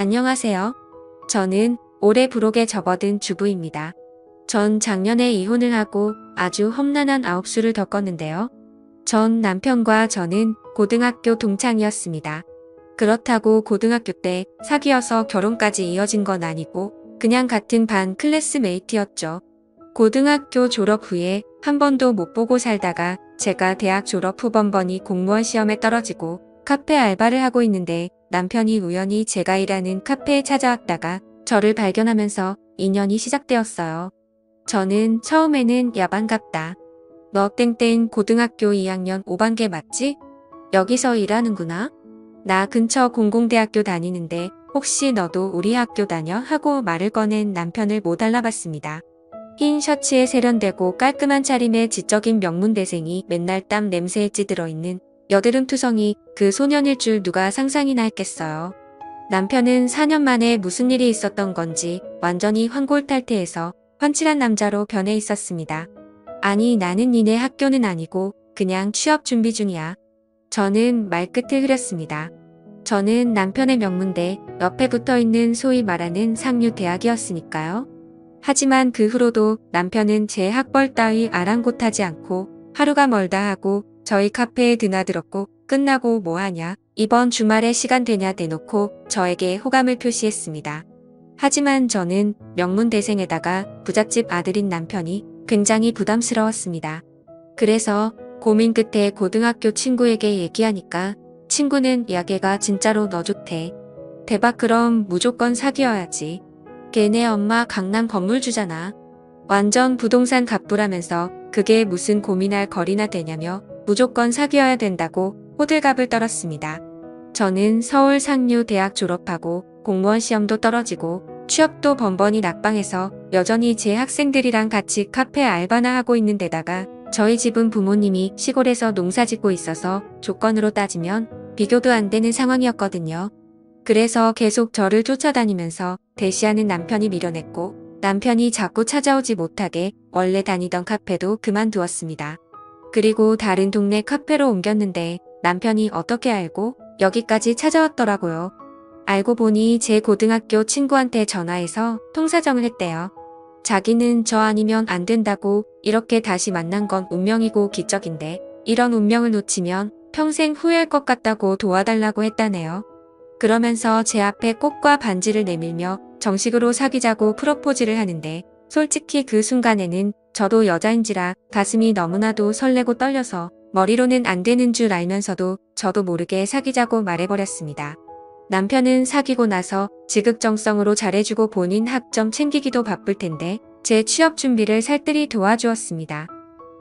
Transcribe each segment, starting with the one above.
안녕하세요. 저는 올해 부록에 접어든 주부입니다. 전 작년에 이혼을 하고 아주 험난한 아홉수를 겪었는데요. 전 남편과 저는 고등학교 동창이었습니다. 그렇다고 고등학교 때 사귀어서 결혼까지 이어진 건 아니고 그냥 같은 반 클래스메이트였죠. 고등학교 졸업 후에 한 번도 못 보고 살다가 제가 대학 졸업 후 번번이 공무원 시험에 떨어지고 카페 알바를 하고 있는데 남편이 우연히 제가 일하는 카페에 찾아왔다가 저를 발견하면서 인연이 시작되었어요. 저는 처음에는 야반갑다. 너 땡땡 고등학교 2학년 5반계 맞지? 여기서 일하는구나. 나 근처 공공대학교 다니는데 혹시 너도 우리 학교 다녀? 하고 말을 꺼낸 남편을 못 알아봤습니다. 흰 셔츠에 세련되고 깔끔한 차림의 지적인 명문대생이 맨날 땀 냄새에 찌들어 있는 여드름 투성이 그 소년일 줄 누가 상상이나 했겠어요. 남편은 4년 만에 무슨 일이 있었던 건지 완전히 환골탈태해서 환칠한 남자로 변해 있었습니다. 아니 나는 니네 학교는 아니고 그냥 취업 준비 중이야. 저는 말끝을 흐렸습니다. 저는 남편의 명문대 옆에 붙어 있는 소위 말하는 상류 대학이었으니까요. 하지만 그 후로도 남편은 제 학벌 따위 아랑곳하지 않고 하루가 멀다 하고 저희 카페에 드나들었고 끝나고 뭐하냐 이번 주말에 시간 되냐 대놓고 저에게 호감을 표시했습니다. 하지만 저는 명문대생에다가 부잣집 아들인 남편이 굉장히 부담스러웠습니다. 그래서 고민 끝에 고등학교 친구에게 얘기하니까 친구는 야걔가 진짜로 너 좋대. 대박 그럼 무조건 사귀어야지. 걔네 엄마 강남 건물 주잖아. 완전 부동산 갑부라면서 그게 무슨 고민할 거리나 되냐며 무조건 사귀어야 된다고 호들갑을 떨었습니다. 저는 서울 상류 대학 졸업하고 공무원 시험도 떨어지고 취업도 번번이 낙방해서 여전히 제 학생들이랑 같이 카페 알바나 하고 있는 데다가 저희 집은 부모님이 시골에서 농사 짓고 있어서 조건으로 따지면 비교도 안 되는 상황이었거든요. 그래서 계속 저를 쫓아다니면서 대시하는 남편이 밀어냈고 남편이 자꾸 찾아오지 못하게 원래 다니던 카페도 그만두었습니다. 그리고 다른 동네 카페로 옮겼는데 남편이 어떻게 알고 여기까지 찾아왔더라고요. 알고 보니 제 고등학교 친구한테 전화해서 통사정을 했대요. 자기는 저 아니면 안 된다고 이렇게 다시 만난 건 운명이고 기적인데 이런 운명을 놓치면 평생 후회할 것 같다고 도와달라고 했다네요. 그러면서 제 앞에 꽃과 반지를 내밀며 정식으로 사귀자고 프로포즈를 하는데 솔직히 그 순간에는 저도 여자인지라 가슴이 너무나도 설레고 떨려서 머리로는 안 되는 줄 알면서도 저도 모르게 사귀자고 말해버렸습니다. 남편은 사귀고 나서 지극정성으로 잘해주고 본인 학점 챙기기도 바쁠 텐데 제 취업 준비를 살뜰히 도와주었습니다.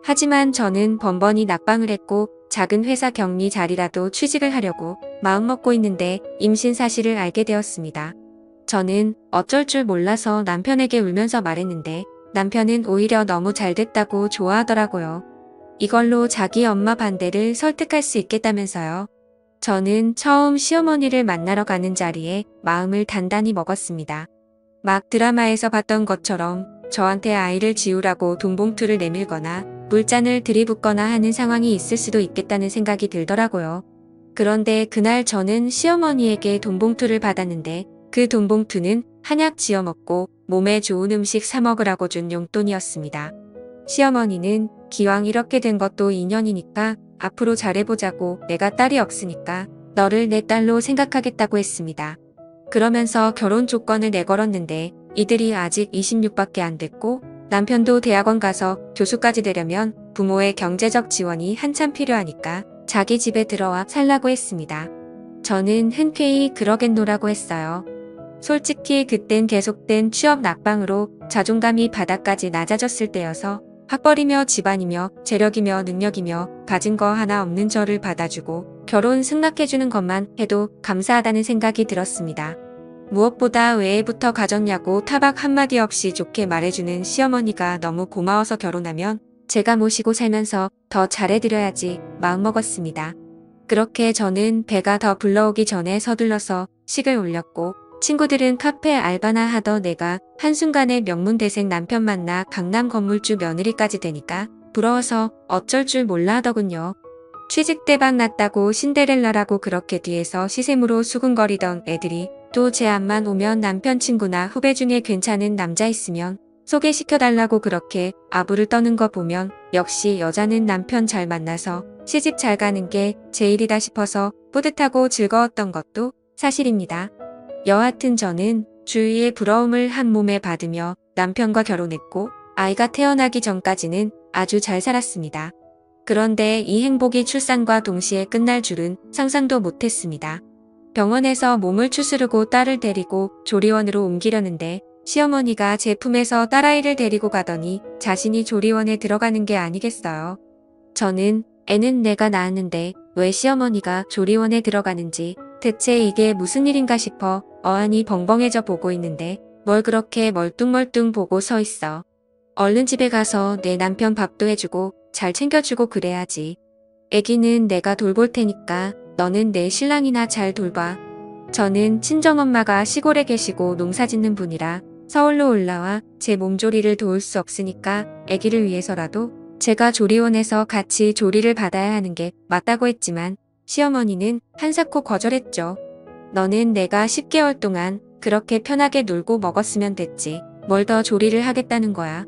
하지만 저는 번번이 낙방을 했고 작은 회사 격리 자리라도 취직을 하려고 마음먹고 있는데 임신 사실을 알게 되었습니다. 저는 어쩔 줄 몰라서 남편에게 울면서 말했는데 남편은 오히려 너무 잘 됐다고 좋아하더라고요. 이걸로 자기 엄마 반대를 설득할 수 있겠다면서요. 저는 처음 시어머니를 만나러 가는 자리에 마음을 단단히 먹었습니다. 막 드라마에서 봤던 것처럼 저한테 아이를 지우라고 돈봉투를 내밀거나 물잔을 들이붓거나 하는 상황이 있을 수도 있겠다는 생각이 들더라고요. 그런데 그날 저는 시어머니에게 돈봉투를 받았는데 그 돈봉투는 한약 지어 먹고 몸에 좋은 음식 사 먹으라고 준 용돈이었습니다. 시어머니는 기왕 이렇게 된 것도 인연이니까 앞으로 잘해보자고 내가 딸이 없으니까 너를 내 딸로 생각하겠다고 했습니다. 그러면서 결혼 조건을 내걸었는데 이들이 아직 26밖에 안 됐고 남편도 대학원 가서 교수까지 되려면 부모의 경제적 지원이 한참 필요하니까 자기 집에 들어와 살라고 했습니다. 저는 흔쾌히 그러겠노라고 했어요. 솔직히 그땐 계속된 취업 낙방으로 자존감이 바닥까지 낮아졌을 때여서 학벌이며 집안이며 재력이며 능력이며 가진 거 하나 없는 저를 받아주고 결혼 승낙해주는 것만 해도 감사하다는 생각이 들었습니다. 무엇보다 왜부터 가졌냐고 타박 한마디 없이 좋게 말해주는 시어머니가 너무 고마워서 결혼하면 제가 모시고 살면서 더 잘해드려야지 마음먹었습니다. 그렇게 저는 배가 더 불러오기 전에 서둘러서 식을 올렸고 친구들은 카페 알바나 하던 내가 한순간에 명문대생 남편 만나 강남 건물주 며느리까지 되니까 부러워서 어쩔 줄 몰라 하더군요. 취직 대박 났다고 신데렐라라고 그렇게 뒤에서 시샘으로 수근거리던 애들이 또 제 앞만 오면 남편 친구나 후배 중에 괜찮은 남자 있으면 소개시켜달라고 그렇게 아부를 떠는 거 보면 역시 여자는 남편 잘 만나서 시집 잘 가는 게 제일이다 싶어서 뿌듯하고 즐거웠던 것도 사실입니다. 여하튼 저는 주위의 부러움을 한 몸에 받으며 남편과 결혼했고 아이가 태어나기 전까지는 아주 잘 살았습니다. 그런데 이 행복이 출산과 동시에 끝날 줄은 상상도 못했습니다. 병원에서 몸을 추스르고 딸을 데리고 조리원으로 옮기려는데 시어머니가 제 품에서 딸아이를 데리고 가더니 자신이 조리원에 들어가는 게 아니겠어요. 저는 애는 내가 낳았는데 왜 시어머니가 조리원에 들어가는지 대체 이게 무슨 일인가 싶어 어안이 벙벙해져 보고 있는데 뭘 그렇게 멀뚱멀뚱 보고 서 있어. 얼른 집에 가서 내 남편 밥도 해주고 잘 챙겨주고 그래야지. 애기는 내가 돌볼 테니까 너는 내 신랑이나 잘 돌봐. 저는 친정엄마가 시골에 계시고 농사 짓는 분이라 서울로 올라와 제 몸조리를 도울 수 없으니까 애기를 위해서라도 제가 조리원에서 같이 조리를 받아야 하는 게 맞다고 했지만 시어머니는 한사코 거절했죠. 너는 내가 10개월 동안 그렇게 편하게 놀고 먹었으면 됐지. 뭘 더 조리를 하겠다는 거야.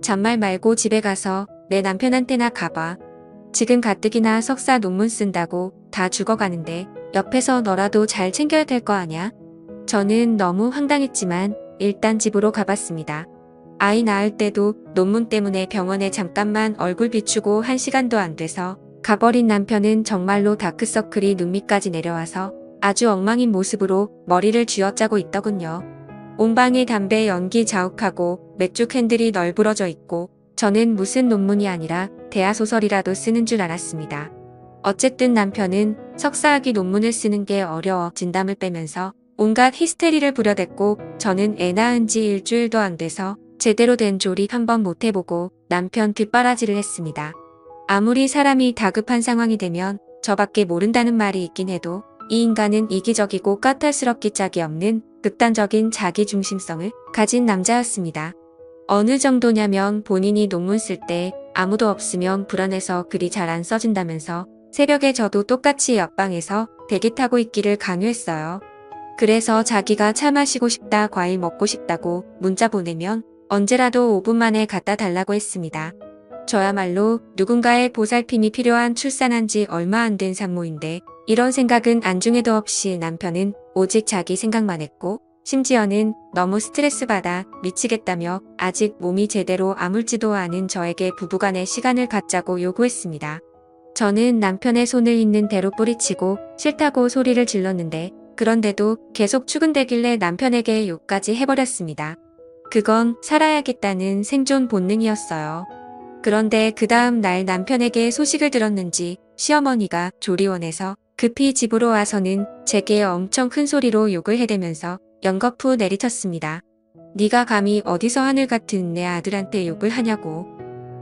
잔말 말고 집에 가서 내 남편한테나 가봐. 지금 가뜩이나 석사 논문 쓴다고 다 죽어가는데 옆에서 너라도 잘 챙겨야 될 거 아냐? 저는 너무 황당했지만 일단 집으로 가봤습니다. 아이 낳을 때도 논문 때문에 병원에 잠깐만 얼굴 비추고 한 시간도 안 돼서 가버린 남편은 정말로 다크서클이 눈 밑까지 내려와서 아주 엉망인 모습으로 머리를 쥐어짜고 있더군요. 온 방에 담배 연기 자욱하고 맥주 캔들이 널브러져 있고 저는 무슨 논문이 아니라 대하소설이라도 쓰는 줄 알았습니다. 어쨌든 남편은 석사학위 논문을 쓰는 게 어려워 진담을 빼면서 온갖 히스테리를 부려댔고 저는 애 낳은 지 일주일도 안 돼서 제대로 된 조리 한번 못 해보고 남편 뒷바라지를 했습니다. 아무리 사람이 다급한 상황이 되면 저밖에 모른다는 말이 있긴 해도 이 인간은 이기적이고 까탈스럽기 짝이 없는 극단적인 자기 중심성을 가진 남자였습니다. 어느 정도냐면 본인이 논문 쓸 때 아무도 없으면 불안해서 글이 잘 안 써진다면서 새벽에 저도 똑같이 옆방에서 대기 타고 있기를 강요했어요. 그래서 자기가 차 마시고 싶다, 과일 먹고 싶다고 문자 보내면 언제라도 5분 만에 갖다 달라고 했습니다. 저야말로 누군가의 보살핌이 필요한 출산한 지 얼마 안 된 산모인데 이런 생각은 안중에도 없이 남편은 오직 자기 생각만 했고 심지어는 너무 스트레스 받아 미치겠다며 아직 몸이 제대로 아물지도 않은 저에게 부부간의 시간을 갖자고 요구했습니다. 저는 남편의 손을 있는 대로 뿌리치고 싫다고 소리를 질렀는데 그런데도 계속 추근대길래 남편에게 욕까지 해버렸습니다. 그건 살아야겠다는 생존 본능이었어요. 그런데 그 다음 날 남편에게 소식을 들었는지 시어머니가 조리원에서 급히 집으로 와서는 제게 엄청 큰 소리로 욕을 해대면서 연거푸 내리쳤습니다. 네가 감히 어디서 하늘 같은 내 아들한테 욕을 하냐고.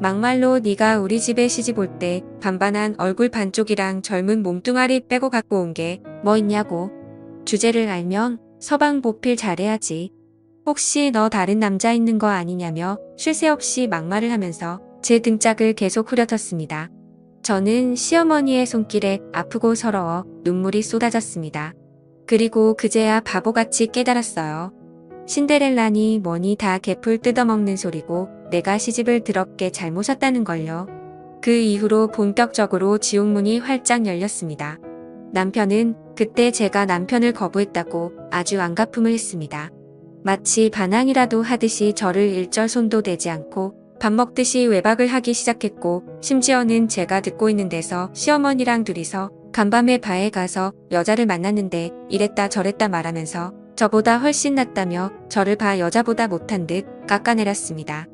막말로 네가 우리 집에 시집 올 때 반반한 얼굴 반쪽이랑 젊은 몸뚱아리 빼고 갖고 온 게 뭐 있냐고. 주제를 알면 서방 보필 잘해야지. 혹시 너 다른 남자 있는 거 아니냐며 쉴 새 없이 막말을 하면서 제 등짝을 계속 후려쳤습니다. 저는 시어머니의 손길에 아프고 서러워 눈물이 쏟아졌습니다. 그리고 그제야 바보같이 깨달았어요. 신데렐라니 뭐니 다 개풀 뜯어먹는 소리고 내가 시집을 드럽게 잘못 샀다는 걸요. 그 이후로 본격적으로 지옥문이 활짝 열렸습니다. 남편은 그때 제가 남편을 거부했다고 아주 안가품을 했습니다. 마치 반항이라도 하듯이 저를 일절 손도 대지 않고 밥 먹듯이 외박을 하기 시작했고 심지어는 제가 듣고 있는 데서 시어머니랑 둘이서 간밤에 바에 가서 여자를 만났는데 이랬다 저랬다 말하면서 저보다 훨씬 낫다며 저를 봐 여자보다 못한 듯 깎아내렸습니다.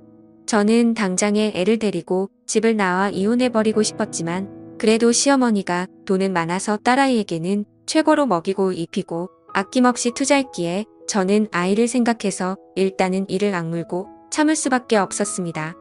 저는 당장에 애를 데리고 집을 나와 이혼해버리고 싶었지만 그래도 시어머니가 돈은 많아서 딸아이에게는 최고로 먹이고 입히고 아낌없이 투자했기에 저는 아이를 생각해서 일단은 이를 악물고 참을 수밖에 없었습니다.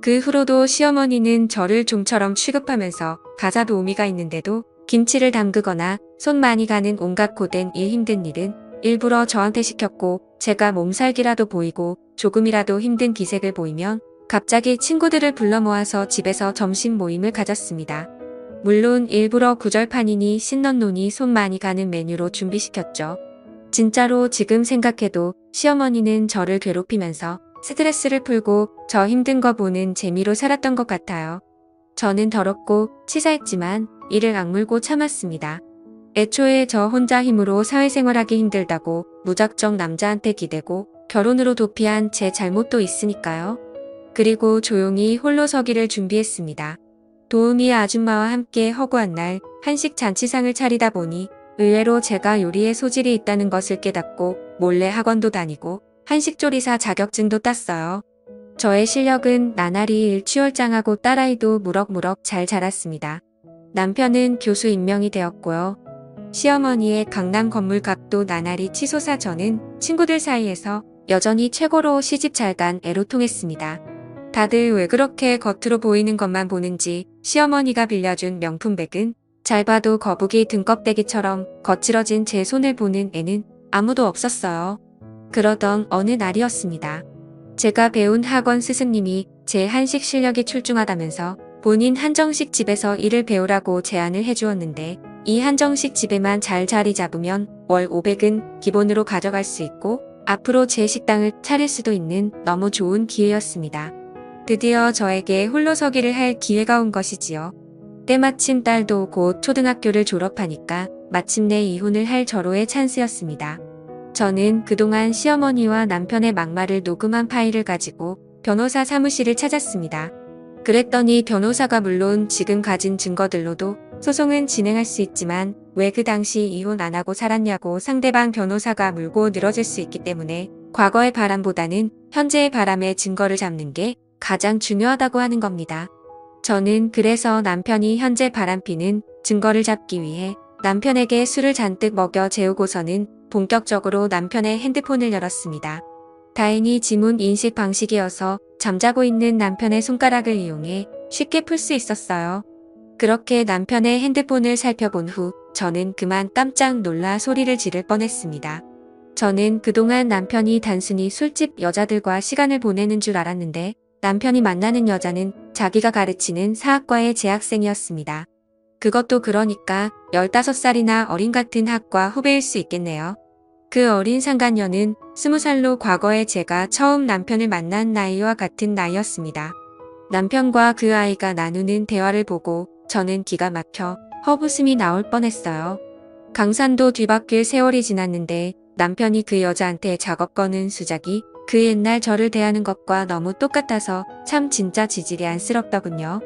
그 후로도 시어머니는 저를 좀처럼 취급하면서 가사 도우미가 있는데도 김치를 담그거나 손 많이 가는 온갖 고된 일 힘든 일은 일부러 저한테 시켰고 제가 몸살기라도 보이고 조금이라도 힘든 기색을 보이면 갑자기 친구들을 불러 모아서 집에서 점심 모임을 가졌습니다. 물론 일부러 구절판이니 신넌논이 손 많이 가는 메뉴로 준비시켰죠. 진짜로 지금 생각해도 시어머니는 저를 괴롭히면서 스트레스를 풀고 저 힘든 거 보는 재미로 살았던 것 같아요. 저는 더럽고 치사했지만 이를 악물고 참았습니다. 애초에 저 혼자 힘으로 사회생활하기 힘들다고 무작정 남자한테 기대고 결혼으로 도피한 제 잘못도 있으니까요. 그리고 조용히 홀로 서기를 준비했습니다. 도우미 아줌마와 함께 허구한 날 한식 잔치상을 차리다 보니 의외로 제가 요리에 소질이 있다는 것을 깨닫고 몰래 학원도 다니고 한식조리사 자격증도 땄어요. 저의 실력은 나날이 일취월장하고 딸아이도 무럭무럭 잘 자랐습니다. 남편은 교수 임명이 되었고요. 시어머니의 강남 건물 값도 나날이 치솟아 저는 친구들 사이에서 여전히 최고로 시집 잘 간 애로 통했습니다. 다들 왜 그렇게 겉으로 보이는 것만 보는지 시어머니가 빌려준 명품백은 잘 봐도 거북이 등껍데기처럼 거칠어진 제 손을 보는 애는 아무도 없었어요. 그러던 어느 날이었습니다. 제가 배운 학원 스승님이 제 한식 실력이 출중하다면서 본인 한정식 집에서 일을 배우라고 제안을 해주었는데 이 한정식 집에만 잘 자리 잡으면 월 500은 기본으로 가져갈 수 있고 앞으로 제 식당을 차릴 수도 있는 너무 좋은 기회였습니다. 드디어 저에게 홀로서기를 할 기회가 온 것이지요. 때마침 딸도 곧 초등학교를 졸업하니까 마침내 이혼을 할 절호의 찬스였습니다. 저는 그동안 시어머니와 남편의 막말을 녹음한 파일을 가지고 변호사 사무실을 찾았습니다. 그랬더니 변호사가 물론 지금 가진 증거들로도 소송은 진행할 수 있지만 왜 그 당시 이혼 안 하고 살았냐고 상대방 변호사가 물고 늘어질 수 있기 때문에 과거의 바람보다는 현재의 바람의 증거를 잡는 게 가장 중요하다고 하는 겁니다. 저는 그래서 남편이 현재 바람피는 증거를 잡기 위해 남편에게 술을 잔뜩 먹여 재우고서는 본격적으로 남편의 핸드폰을 열었습니다. 다행히 지문 인식 방식이어서 잠자고 있는 남편의 손가락을 이용해 쉽게 풀 수 있었어요. 그렇게 남편의 핸드폰을 살펴본 후 저는 그만 깜짝 놀라 소리를 지를 뻔했습니다. 저는 그동안 남편이 단순히 술집 여자들과 시간을 보내는 줄 알았는데 남편이 만나는 여자는 자기가 가르치는 사학과의 재학생이었습니다. 그것도 그러니까 15살이나 어린 같은 학과 후배일 수 있겠네요. 그 어린 상간녀는 20살로 과거에 제가 처음 남편을 만난 나이와 같은 나이였습니다. 남편과 그 아이가 나누는 대화를 보고 저는 기가 막혀 허부음이 나올 뻔했어요. 강산도 뒤바뀔 세월이 지났는데 남편이 그 여자한테 작업 거는 수작이 그 옛날 저를 대하는 것과 너무 똑같아서 참 진짜 지질이 안쓰럽더군요.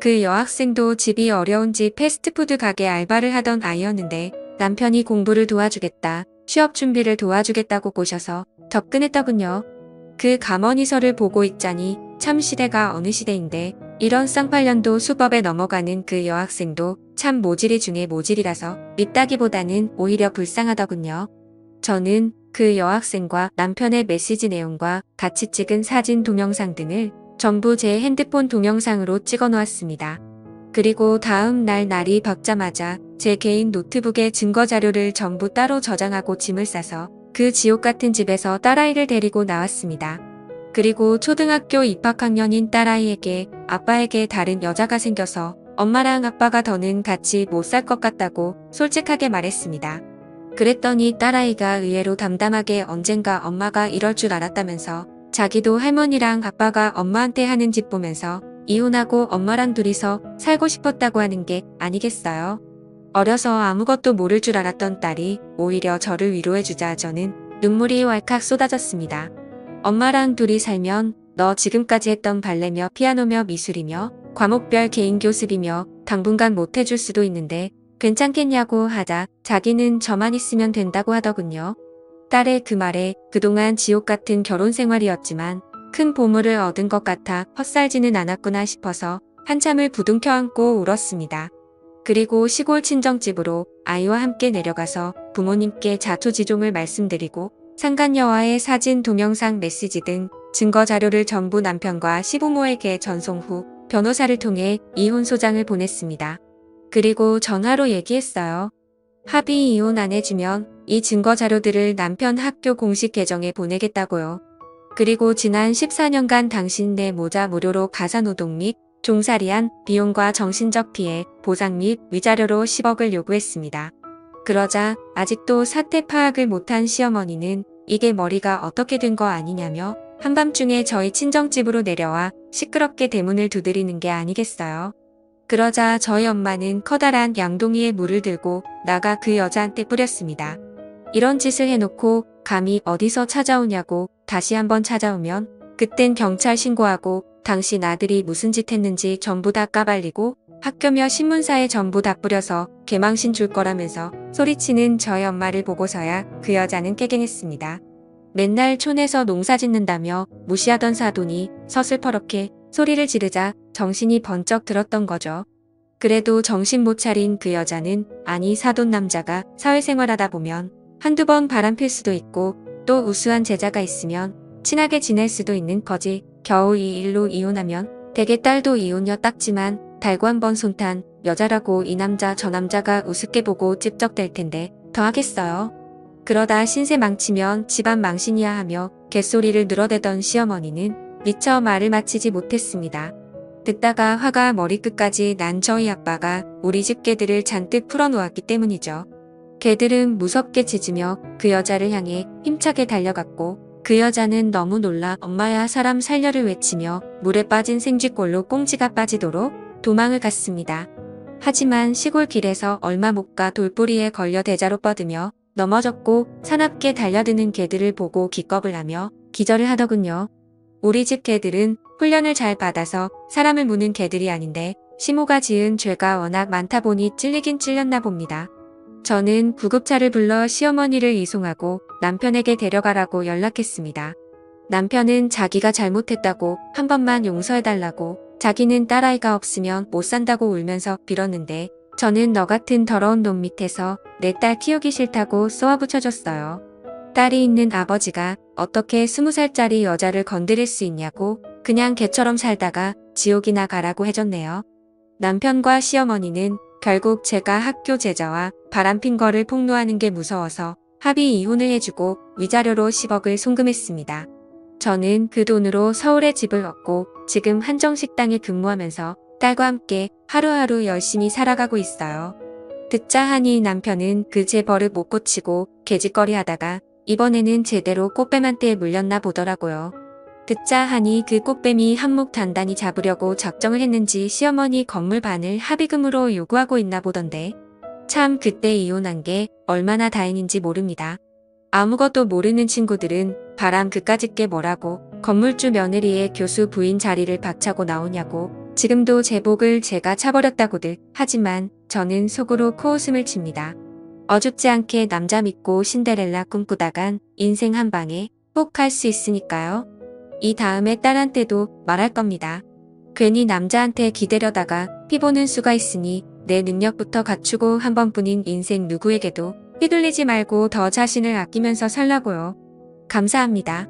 그 여학생도 집이 어려운지 패스트푸드 가게 알바를 하던 아이였는데 남편이 공부를 도와주겠다, 취업 준비를 도와주겠다고 꼬셔서 접근했더군요. 그 가머니서를 보고 있자니 참 시대가 어느 시대인데 이런 쌍팔년도 수법에 넘어가는 그 여학생도 참 모질이 중에 모질이라서 밉다기보다는 오히려 불쌍하더군요. 저는 그 여학생과 남편의 메시지 내용과 같이 찍은 사진 동영상 등을 전부 제 핸드폰 동영상으로 찍어 놓았습니다. 그리고 다음 날 날이 밝자마자 제 개인 노트북에 증거 자료를 전부 따로 저장하고 짐을 싸서 그 지옥 같은 집에서 딸아이를 데리고 나왔습니다. 그리고 초등학교 입학학년인 딸아이에게 아빠에게 다른 여자가 생겨서 엄마랑 아빠가 더는 같이 못 살 것 같다고 솔직하게 말했습니다. 그랬더니 딸아이가 의외로 담담하게 언젠가 엄마가 이럴 줄 알았다면서 자기도 할머니랑 아빠가 엄마한테 하는 짓 보면서 이혼하고 엄마랑 둘이서 살고 싶었다고 하는 게 아니겠어요. 어려서 아무것도 모를 줄 알았던 딸이 오히려 저를 위로해주자 저는 눈물이 왈칵 쏟아졌습니다. 엄마랑 둘이 살면 너 지금까지 했던 발레며 피아노며 미술이며 과목별 개인 교습이며 당분간 못 해줄 수도 있는데 괜찮겠냐고 하자 자기는 저만 있으면 된다고 하더군요. 딸의 그 말에 그동안 지옥 같은 결혼 생활이었지만 큰 보물을 얻은 것 같아 헛살지는 않았구나 싶어서 한참을 부둥켜 안고 울었습니다. 그리고 시골 친정집으로 아이와 함께 내려가서 부모님께 자초지종을 말씀드리고 상간녀와의 사진, 동영상, 메시지 등 증거 자료를 전부 남편과 시부모에게 전송 후 변호사를 통해 이혼 소장을 보냈습니다. 그리고 전화로 얘기했어요. 합의 이혼 안 해주면 이 증거 자료들을 남편 학교 공식 계정에 보내겠다고요. 그리고 지난 14년간 당신 내 모자 무료로 가사노동 및 종살이한 비용과 정신적 피해, 보상 및 위자료로 10억을 요구했습니다. 그러자 아직도 사태 파악을 못한 시어머니는 이게 머리가 어떻게 된 거 아니냐며 한밤중에 저희 친정집으로 내려와 시끄럽게 대문을 두드리는 게 아니겠어요. 그러자 저희 엄마는 커다란 양동이에 물을 들고 나가 그 여자한테 뿌렸습니다. 이런 짓을 해놓고 감히 어디서 찾아오냐고 다시 한번 찾아오면 그땐 경찰 신고하고 당신 아들이 무슨 짓 했는지 전부 다 까발리고 학교며 신문사에 전부 다 뿌려서 개망신 줄 거라면서 소리치는 저희 엄마를 보고서야 그 여자는 깨갱했습니다. 맨날 촌에서 농사 짓는다며 무시하던 사돈이 서슬퍼렇게 소리를 지르자 정신이 번쩍 들었던 거죠. 그래도 정신 못 차린 그 여자는 아니 사돈 남자가 사회생활하다 보면 한두 번 바람필 수도 있고 또 우수한 제자가 있으면 친하게 지낼 수도 있는 거지. 겨우 이 일로 이혼하면 대개 딸도 이혼녀 딱지만 달고 한 번 손탄 여자라고 이 남자 저 남자가 우습게 보고 찝적댈 텐데 더 하겠어요. 그러다 신세 망치면 집안 망신이야 하며 개소리를 늘어대던 시어머니는 미처 말을 마치지 못했습니다. 듣다가 화가 머리끝까지 난 저희 아빠가 우리 집 개들을 잔뜩 풀어놓았기 때문이죠. 개들은 무섭게 짖으며 그 여자를 향해 힘차게 달려갔고 그 여자는 너무 놀라 엄마야 사람 살려를 외치며 물에 빠진 생쥐꼴로 꽁지가 빠지도록 도망을 갔습니다. 하지만 시골 길에서 얼마 못 가 돌뿌리에 걸려 대자로 뻗으며 넘어졌고 사납게 달려드는 개들을 보고 기겁을 하며 기절을 하더군요. 우리 집 개들은 훈련을 잘 받아서 사람을 무는 개들이 아닌데 시모가 지은 죄가 워낙 많다 보니 찔리긴 찔렸나 봅니다. 저는 구급차를 불러 시어머니를 이송하고 남편에게 데려가라고 연락했습니다. 남편은 자기가 잘못했다고 한 번만 용서해달라고 자기는 딸아이가 없으면 못 산다고 울면서 빌었는데 저는 너 같은 더러운 놈 밑에서 내 딸 키우기 싫다고 쏘아붙여줬어요. 딸이 있는 아버지가 어떻게 스무 살짜리 여자를 건드릴 수 있냐고 그냥 개처럼 살다가 지옥이나 가라고 해줬네요. 남편과 시어머니는 결국 제가 학교 제자와 바람핀 거를 폭로하는 게 무서워서 합의 이혼을 해주고 위자료로 10억을 송금했습니다. 저는 그 돈으로 서울에 집을 얻고 지금 한정식당에 근무하면서 딸과 함께 하루하루 열심히 살아가고 있어요. 듣자 하니 남편은 그 제 버릇 못 고치고 개짓거리 하다가 이번에는 제대로 꽃뱀한테 물렸나 보더라고요. 듣자 하니 그 꽃뱀이 한몫 단단히 잡으려고 작정을 했는지 시어머니 건물 반을 합의금으로 요구하고 있나 보던데 참 그때 이혼한 게 얼마나 다행인지 모릅니다. 아무것도 모르는 친구들은 바람 그까짓 게 뭐라고 건물주 며느리의 교수 부인 자리를 박차고 나오냐고 지금도 제복을 제가 차버렸다고들 하지만 저는 속으로 코웃음을 칩니다. 어줍지 않게 남자 믿고 신데렐라 꿈꾸다간 인생 한 방에 꼭할수 있으니까요. 이 다음에 딸한테도 말할 겁니다. 괜히 남자한테 기대려다가 피보는 수가 있으니 내 능력부터 갖추고 한 번뿐인 인생 누구에게도 휘둘리지 말고 더 자신을 아끼면서 살라고요. 감사합니다.